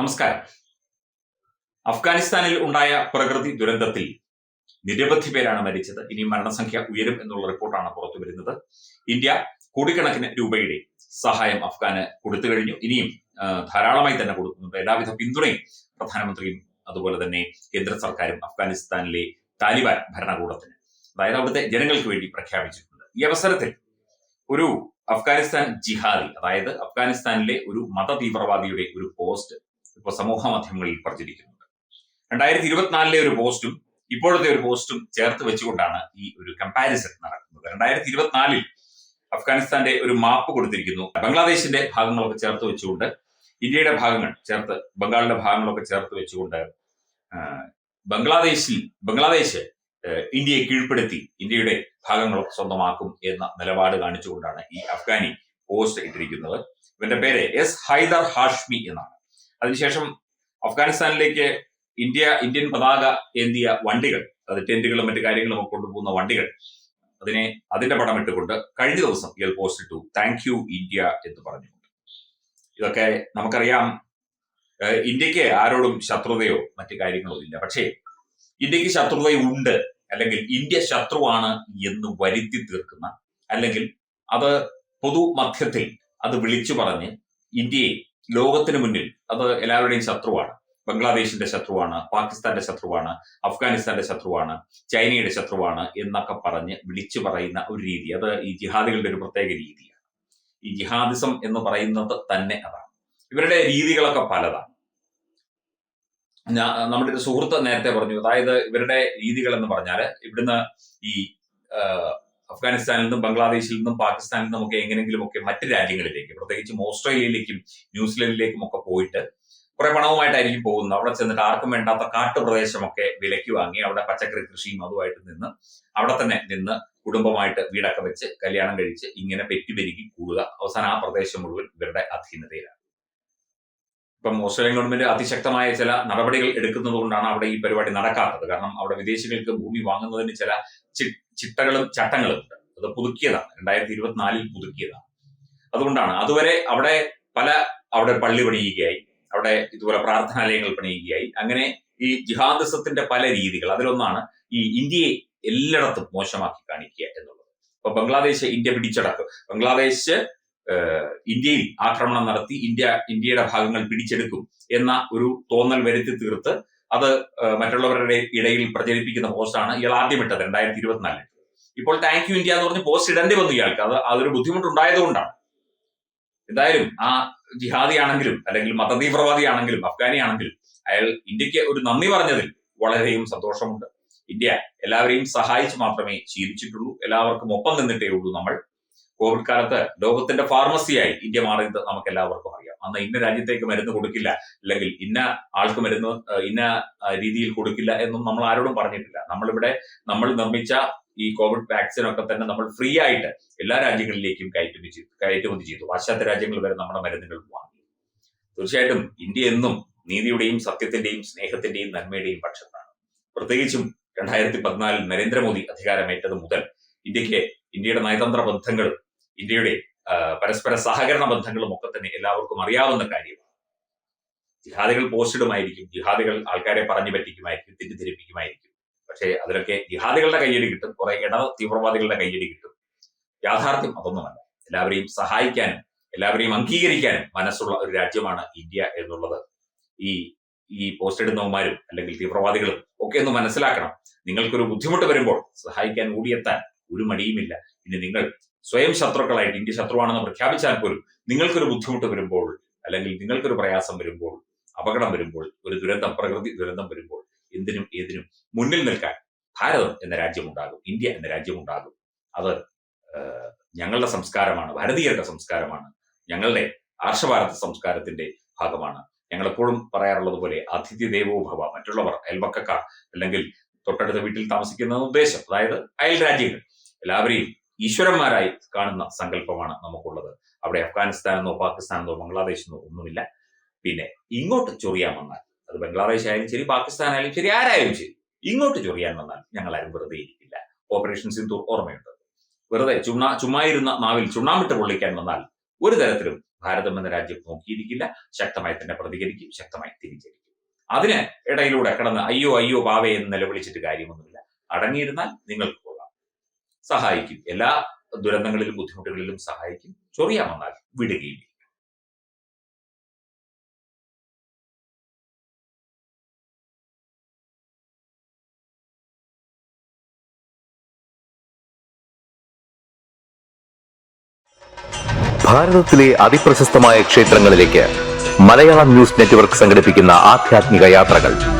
നമസ്കാരം. അഫ്ഗാനിസ്ഥാനിൽ ഉണ്ടായ പ്രകൃതി ദുരന്തത്തിൽ നിരവധി പേരാണ് മരിച്ചത്. ഇനി മരണസംഖ്യ ഉയരും എന്നുള്ള റിപ്പോർട്ടാണ് പുറത്തു വരുന്നത്. ഇന്ത്യ കോടിക്കണക്കിന് രൂപയുടെ സഹായം അഫ്ഗാന് കൊടുത്തു കഴിഞ്ഞു. ഇനിയും ധാരാളമായി തന്നെ കൊടുക്കുന്നുണ്ട്. എല്ലാവിധ പിന്തുണയും പ്രധാനമന്ത്രിയും അതുപോലെ തന്നെ കേന്ദ്ര സർക്കാരും അഫ്ഗാനിസ്ഥാനിലെ താലിബാൻ ഭരണകൂടത്തിന്. അതായത് അവിടുത്തെ ജനങ്ങൾക്ക് വേണ്ടി പ്രഖ്യാപിച്ചിട്ടുണ്ട്. ഈ അവസരത്തിൽ ഒരു അഫ്ഗാനിസ്ഥാൻ ജിഹാദി അതായത് അഫ്ഗാനിസ്ഥാനിലെ ഒരു മത തീവ്രവാദിയുടെ ഒരു പോസ്റ്റ് ഇപ്പോൾ സമൂഹ മാധ്യമങ്ങളിൽ പറഞ്ഞിരിക്കുന്നുണ്ട് രണ്ടായിരത്തി ഇരുപത്തിനാലിലെ ഒരു പോസ്റ്റും ഇപ്പോഴത്തെ ഒരു പോസ്റ്റും ചേർത്ത് വെച്ചുകൊണ്ടാണ് ഈ ഒരു കമ്പാരിസൺ നടക്കുന്നത്. രണ്ടായിരത്തി ഇരുപത്തിനാലിൽ അഫ്ഗാനിസ്ഥാന്റെ ഒരു മാപ്പ് കൊടുത്തിരിക്കുന്നു. ബംഗ്ലാദേശിന്റെ ഭാഗങ്ങളൊക്കെ ചേർത്ത് വെച്ചുകൊണ്ട് ഇന്ത്യയുടെ ഭാഗങ്ങൾ ചേർത്ത് ബംഗാളിന്റെ ഭാഗങ്ങളൊക്കെ ചേർത്ത് വെച്ചുകൊണ്ട് ബംഗ്ലാദേശിൽ ബംഗ്ലാദേശ് ഇന്ത്യയെ കീഴ്പ്പെടുത്തി ഇന്ത്യയുടെ ഭാഗങ്ങൾ സ്വന്തമാക്കും എന്ന നിലപാട് കാണിച്ചുകൊണ്ടാണ് ഈ അഫ്ഗാനി പോസ്റ്റ് ഇട്ടിരിക്കുന്നത്. ഇവന്റെ പേര് എസ് ഹൈദർ ഹാഷ്മി എന്നാണ്. അതിനുശേഷം അഫ്ഗാനിസ്ഥാനിലേക്ക് ഇന്ത്യ ഇന്ത്യൻ പതാക ഏന്തിയ വണ്ടികൾ അത് ടെന്റുകളും മറ്റു കാര്യങ്ങളും ഒക്കെ കൊണ്ടുപോകുന്ന വണ്ടികൾ അതിനെ അതിന്റെ പടം ഇട്ടുകൊണ്ട് കഴിഞ്ഞ ദിവസം ഇയാൾ പോസ്റ്റ് ഇട്ടു താങ്ക് യു ഇന്ത്യ എന്ന് പറഞ്ഞുകൊണ്ട്. ഇതൊക്കെ നമുക്കറിയാം. ഇന്ത്യയ്ക്ക് ആരോടും ശത്രുതയോ മറ്റു കാര്യങ്ങളോ ഇല്ല. പക്ഷേ ഇന്ത്യയ്ക്ക് ശത്രുതയുണ്ട് അല്ലെങ്കിൽ ഇന്ത്യ ശത്രുവാണ് എന്ന് വരുത്തി തീർക്കുന്ന അല്ലെങ്കിൽ അത് പൊതുമധ്യത്തിൽ അത് വിളിച്ചു പറഞ്ഞ് ഇന്ത്യയെ ലോകത്തിന് മുന്നിൽ അത് എല്ലാവരുടെയും ശത്രുവാണ്. ബംഗ്ലാദേശിന്റെ ശത്രുവാണ് പാകിസ്ഥാന്റെ ശത്രുവാണ് അഫ്ഗാനിസ്ഥാന്റെ ശത്രുവാണ് ചൈനയുടെ ശത്രുവാണ് എന്നൊക്കെ പറഞ്ഞ് വിളിച്ചു പറയുന്ന ഒരു രീതി. അത് ഈ ജിഹാദികളുടെ ഒരു പ്രത്യേക രീതിയാണ്. ഈ ജിഹാദിസം എന്ന് പറയുന്നത് തന്നെ അതാണ്. ഇവരുടെ രീതികളൊക്കെ പലതാണ്. നമ്മുടെ ഒരു സുഹൃത്ത് നേരത്തെ പറഞ്ഞു അതായത് ഇവരുടെ രീതികൾ എന്ന് പറഞ്ഞാൽ ഇവിടുന്ന് ഈ അഫ്ഗാനിസ്ഥാനിൽ നിന്നും ബംഗ്ലാദേശിൽ നിന്നും പാകിസ്ഥാനിൽ നിന്നും ഒക്കെ എങ്ങനെങ്കിലും ഒക്കെ മറ്റ് രാജ്യങ്ങളിലേക്ക് പ്രത്യേകിച്ചും ഓസ്ട്രേലിയയിലേക്കും ന്യൂസിലൻഡിലേക്കും ഒക്കെ പോയിട്ട് കുറെ പണവുമായിട്ടായിരിക്കും പോകുന്നത്. അവിടെ ചെന്നിട്ട് ആർക്കും വേണ്ടാത്ത കാട്ടുപ്രദേശമൊക്കെ വിലയ്ക്ക് വാങ്ങി അവിടെ പച്ചക്കറി കൃഷിയും അതുമായിട്ട് നിന്ന് അവിടെ തന്നെ നിന്ന് കുടുംബമായിട്ട് വീടൊക്കെ വെച്ച് കല്യാണം കഴിച്ച് ഇങ്ങനെ പെറ്റുപെരുകി കൂടുക. അവസാനം ആ പ്രദേശം മുഴുവൻ ഇവരുടെ അധീനതയിലാണ്. ഇപ്പം ഓസ്ട്രേലിയൻ ഗവൺമെന്റ് അതിശക്തമായ ചില നടപടികൾ എടുക്കുന്നത് കൊണ്ടാണ് അവിടെ ഈ പരിപാടി നടക്കാത്തത്. കാരണം അവിടെ വിദേശികൾക്ക് ഭൂമി വാങ്ങുന്നതിന് ചില ചിട്ടകളും ചട്ടങ്ങളും ഉണ്ട്. അത് പുതുക്കിയതാണ്. രണ്ടായിരത്തി ഇരുപത്തിനാലിൽ പുതുക്കിയതാണ്. അതുകൊണ്ടാണ് അതുവരെ അവിടെ പല അവിടെ പള്ളി പണിയുകയായി അവിടെ ഇതുപോലെ പ്രാർത്ഥനാലയങ്ങൾ പണിയുകയായി. അങ്ങനെ ഈ ജിഹാദിസത്തിന്റെ പല രീതികൾ അതിലൊന്നാണ് ഈ ഇന്ത്യയെ എല്ലായിടത്തും മോശമാക്കി കാണിക്കുക എന്നുള്ളത്. ഇപ്പൊ ബംഗ്ലാദേശ് ഇന്ത്യ പിടിച്ചടക്കും. ബംഗ്ലാദേശ് ഇന്ത്യയിൽ ആക്രമണം നടത്തി ഇന്ത്യ ഇന്ത്യയുടെ ഭാഗങ്ങൾ പിടിച്ചെടുക്കും എന്ന ഒരു തോന്നൽ വരുത്തി തീർത്ത് അത് മറ്റുള്ളവരുടെ ഇടയിൽ പ്രചരിപ്പിക്കുന്ന പോസ്റ്റാണ് ഇയാൾ ആദ്യം ഇട്ടത് രണ്ടായിരത്തി ഇരുപത്തിനാലിൽ ഇപ്പോൾ താങ്ക് യു ഇന്ത്യ എന്ന് പറഞ്ഞ് പോസ്റ്റ് ഇടേണ്ടി വന്നു ഇയാൾക്ക്. അത് അതൊരു ബുദ്ധിമുട്ടുണ്ടായതുകൊണ്ടാണ് എന്തായാലും ആ ജിഹാദി ആണെങ്കിലും അല്ലെങ്കിൽ മതതീവ്രവാദി ആണെങ്കിലും അഫ്ഗാനി ആണെങ്കിലും അയാൾ ഇന്ത്യയ്ക്ക് ഒരു നന്ദി പറഞ്ഞതിൽ വളരെയും സന്തോഷമുണ്ട്. ഇന്ത്യ എല്ലാവരെയും സഹായിച്ച് മാത്രമേ ശീലിച്ചിട്ടുള്ളൂ. എല്ലാവർക്കും ഒപ്പം നിന്നിട്ടേ ഉള്ളൂ നമ്മൾ. കോവിഡ് കാലത്ത് ലോകത്തിന്റെ ഫാർമസിയായി ഇന്ത്യ മാറിയത് നമുക്ക് എല്ലാവർക്കും അറിയാം. അന്ന് ഇന്ന രാജ്യത്തേക്ക് മരുന്ന് കൊടുക്കില്ല അല്ലെങ്കിൽ ഇന്ന ആൾക്ക് മരുന്ന് ഇന്ന രീതിയിൽ കൊടുക്കില്ല എന്നും നമ്മൾ ആരോടും പറഞ്ഞിട്ടില്ല. നമ്മളിവിടെ നമ്മൾ നിർമ്മിച്ച ഈ കോവിഡ് വാക്സിൻ ഒക്കെ തന്നെ നമ്മൾ ഫ്രീ ആയിട്ട് എല്ലാ രാജ്യങ്ങളിലേക്കും കയറ്റുമതി ചെയ്തു കയറ്റുമതി ചെയ്തു. പാശ്ചാത്യ രാജ്യങ്ങൾ വരെ നമ്മുടെ മരുന്നുകൾ വാങ്ങി. തീർച്ചയായിട്ടും ഇന്ത്യ എന്നും നീതിയുടെയും സത്യത്തിന്റെയും സ്നേഹത്തിന്റെയും നന്മയുടെയും പക്ഷത്താണ്. പ്രത്യേകിച്ചും രണ്ടായിരത്തി പതിനാലിൽ നരേന്ദ്രമോദി അധികാരമേറ്റത് മുതൽ ഇന്ത്യയ്ക്ക് ഇന്ത്യയുടെ നയതന്ത്ര ബന്ധങ്ങൾ ഇന്ത്യയുടെ പരസ്പര സഹകരണ ബന്ധങ്ങളും ഒക്കെ തന്നെ എല്ലാവർക്കും അറിയാവുന്ന കാര്യമാണ്. ജിഹാദികൾ പോസ്റ്റിടുമായിരിക്കും ജിഹാദികൾ ആൾക്കാരെ പറഞ്ഞു പറ്റിക്കുമായിരിക്കും തെറ്റിദ്ധരിപ്പിക്കുമായിരിക്കും. പക്ഷേ അതിലൊക്കെ ജിഹാദികളുടെ കയ്യടി കിട്ടും കുറെ ഇട തീവ്രവാദികളുടെ കയ്യടി കിട്ടും. യാഥാർത്ഥ്യം അതൊന്നുമല്ല. എല്ലാവരെയും സഹായിക്കാനും എല്ലാവരെയും അംഗീകരിക്കാനും മനസ്സുള്ള ഒരു രാജ്യമാണ് ഇന്ത്യ എന്നുള്ളത്. ഈ ഈ പോസ്റ്റ് ഇടുന്നവന്മാരും അല്ലെങ്കിൽ തീവ്രവാദികളും ഒക്കെ ഒന്ന് മനസ്സിലാക്കണം. നിങ്ങൾക്കൊരു ബുദ്ധിമുട്ട് വരുമ്പോൾ സഹായിക്കാൻ ഓടിയെത്താൻ ഒരു മടിയുമില്ല. ഇനി നിങ്ങൾ സ്വയം ശത്രുക്കളായിട്ട് ഇന്ത്യ ശത്രുവാണെന്ന് പ്രഖ്യാപിച്ചാൽ പോലും നിങ്ങൾക്കൊരു ബുദ്ധിമുട്ട് വരുമ്പോൾ അല്ലെങ്കിൽ നിങ്ങൾക്കൊരു പ്രയാസം വരുമ്പോൾ അപകടം വരുമ്പോൾ ഒരു ദുരന്തം പ്രകൃതി ദുരന്തം വരുമ്പോൾ എന്തിനും ഏതിനും മുന്നിൽ നിൽക്കാൻ ഭാരതം എന്ന രാജ്യമുണ്ടാകും ഇന്ത്യ എന്ന രാജ്യമുണ്ടാകും. അത് ഞങ്ങളുടെ സംസ്കാരമാണ് ഭാരതീയരുടെ സംസ്കാരമാണ് ഞങ്ങളുടെ ആർഷഭാരത സംസ്കാരത്തിന്റെ ഭാഗമാണ്. ഞങ്ങൾ എപ്പോഴും പറയാറുള്ളത് പോലെ അതിഥി ദേവോ ഭവ മറ്റുള്ളവർ അയൽവക്കക്കാർ അല്ലെങ്കിൽ തൊട്ടടുത്ത വീട്ടിൽ താമസിക്കുന്ന ഉദ്ദേശം. അതായത് അയൽ രാജ്യങ്ങൾ. എല്ലാവരെയും ഈശ്വരന്മാരായി കാണുന്ന സങ്കല്പമാണ് നമുക്കുള്ളത്. അവിടെ അഫ്ഗാനിസ്ഥാൻ എന്നോ പാകിസ്ഥാൻ എന്നോ ബംഗ്ലാദേശ് എന്നോ ഒന്നുമില്ല. പിന്നെ ഇങ്ങോട്ട് ചൊറിയാൻ വന്നാൽ അത് ബംഗ്ലാദേശ് ആയാലും ശരി പാകിസ്ഥാൻ ആയാലും ശരി ആരായാലും ശരി ഇങ്ങോട്ട് ചൊറിയാൻ വന്നാൽ ഞങ്ങൾ ആരും വെറുതെ ഇരിക്കില്ല. ഓപ്പറേഷൻ സിന്ധു ഓർമ്മയുണ്ട്. വെറുതെ ചുണ ചുമ്മായിരുന്ന നാവിൽ ചുണ്ണാമിട്ട് പൊള്ളിക്കാൻ വന്നാൽ ഒരു തരത്തിലും ഭാരതം എന്ന രാജ്യം നോക്കിയിരിക്കില്ല. ശക്തമായി തന്നെ പ്രതികരിക്കും ശക്തമായി തിരിച്ചടിക്കും. അതിന് ഇടയിലൂടെ കടന്ന് അയ്യോ അയ്യോ പാവേ എന്ന് നിലവിളിച്ചിട്ട് കാര്യമൊന്നുമില്ല. അടങ്ങിയിരുന്നാൽ നിങ്ങൾക്ക് സഹായിക്കും. എല്ലാ ദുരന്തങ്ങളിലും ബുദ്ധിമുട്ടുകളിലും സഹായിക്കും. ചൊറിയാൻ വന്നാൽ വിടുകയും ഭാരതത്തിലെ അതിപ്രശസ്തമായ ക്ഷേത്രങ്ങളിലേക്ക് മലയാളം ന്യൂസ് നെറ്റ്വർക്ക് സംഘടിപ്പിക്കുന്ന ആധ്യാത്മിക യാത്രകൾ.